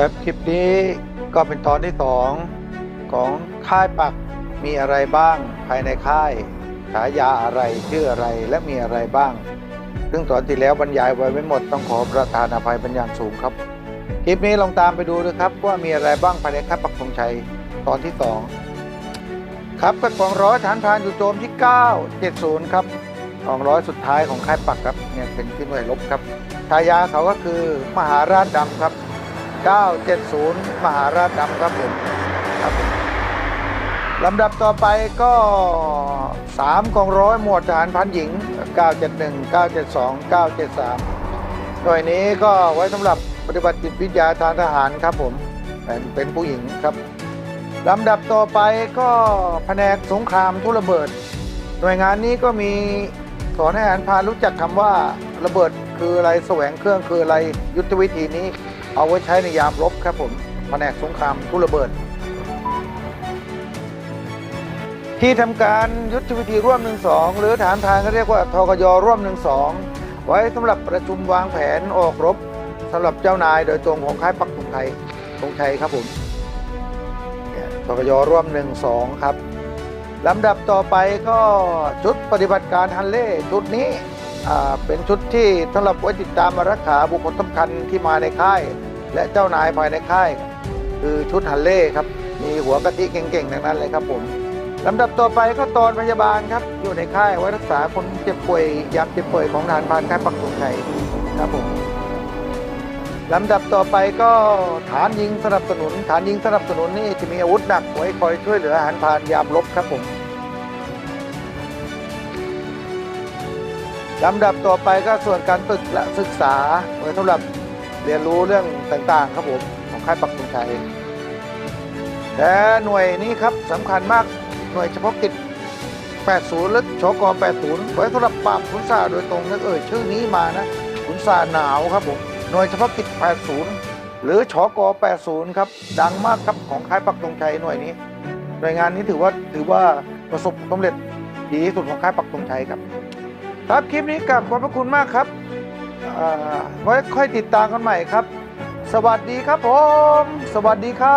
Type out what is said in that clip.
ครับคลิปนี้ก็เป็นตอนที่สองของค่ายปักมีอะไรบ้างภายในค่ายฉายาอะไรชื่ออะไรและมีอะไรบ้าง ซึ่งตอนที่แล้วบรรยายไว้ไม่หมดต้องขอประทานอภัยเป็นอย่างสูงครับ คลิปนี้ลองตามไปดูนะครับ ว่ามีอะไรบ้างภายในค่ายปักธงชัยตอนที่สองครับกกองร้อยฐานพานอยู่โจมที่ 970 ครับกองร้อยสุดท้ายของค่ายปักครับเนี่ยเป็นที่หน่วยรบครับฉายาเขาก็คือมหาราชดำครับ 970 มหาราชดำครับผมครับผมลำดับต่อไปก็ 3 กองร้อยหมวดทหารพันหญิง 971 972 973 หน่วยนี้ก็ไว้สำหรับปฏิบัติจิตวิทยาทางทหารครับผมเป็นผู้หญิงครับลำดับต่อไปก็แผนกสงครามทุระเบิด หน่วยงานนี้ก็มีสอนให้ทหารพานรู้จักคำว่าระเบิดคืออะไรแสวงเครื่องคืออะไรยุทธวิธีนี้ เอาไว้ใช้ในยามรบครับผมแผนกสงครามทุระเบิด ที่ทำการยุทธวิธีร่วม12หรือฐานทางก็เรียกว่าทกยร่วม12ไว้สำหรับประชุมวางแผนออกรบสำหรับเจ้านายโดยตรงของค่ายปักธงไทยธงชัยครับผมเนี่ยทกยร่วม12ครับลำดับต่อไปก็ชุดปฏิบัติการฮันเล่ชุดนี้เป็นชุดที่สำหรับไว้ติดตามรักษาบุคคลสำคัญที่มาในค่าย และเจ้านายภายในค่าย คือชุดฮันเล่ครับ มีหัวกะทิเก่งๆทั้งนั้นเลยครับผมลำดับต่อไปก็ตอนพยาบาลครับ อยู่ในค่ายไว้รักษาคนเจ็บป่วยยามเจ็บป่วยของทหารพานค่ายปักธงชัยครับผมลำดับต่อไปก็ฐานยิงสนับสนุน ฐานยิงสนับสนุนนี่จะมีอาวุธหนักไว้คอยช่วยเหลือทหารพานยามรบครับผมลำดับต่อไปก็ส่วนการฝึกและศึกษาไว้สำหรับ เรียนรู้เรื่องต่างๆครับผมของค่ายปักธงชัยและหน่วยนี้ครับสำคัญมากหน่วยเฉพาะกิจ 80หรือชก80 ไว้สำหรับปราบขุนซาโดยตรงนั่นเอ่ยชื่อนี้มานะขุนซาหนาวครับผมหน่วยเฉพาะกิจ 80 หรือชก80 ครับ ดังมากครับของค่ายปักธงชัยหน่วยนี้ หน่วยงานนี้ถือว่าถือว่าประสบความสำเร็จดีที่สุดของค่ายปักธงชัยครับ ครับคลิปนี้กลับขอบพระคุณมากครับ ไว้ค่อยติดตามกันใหม่ครับ สวัสดีครับผม สวัสดีครับ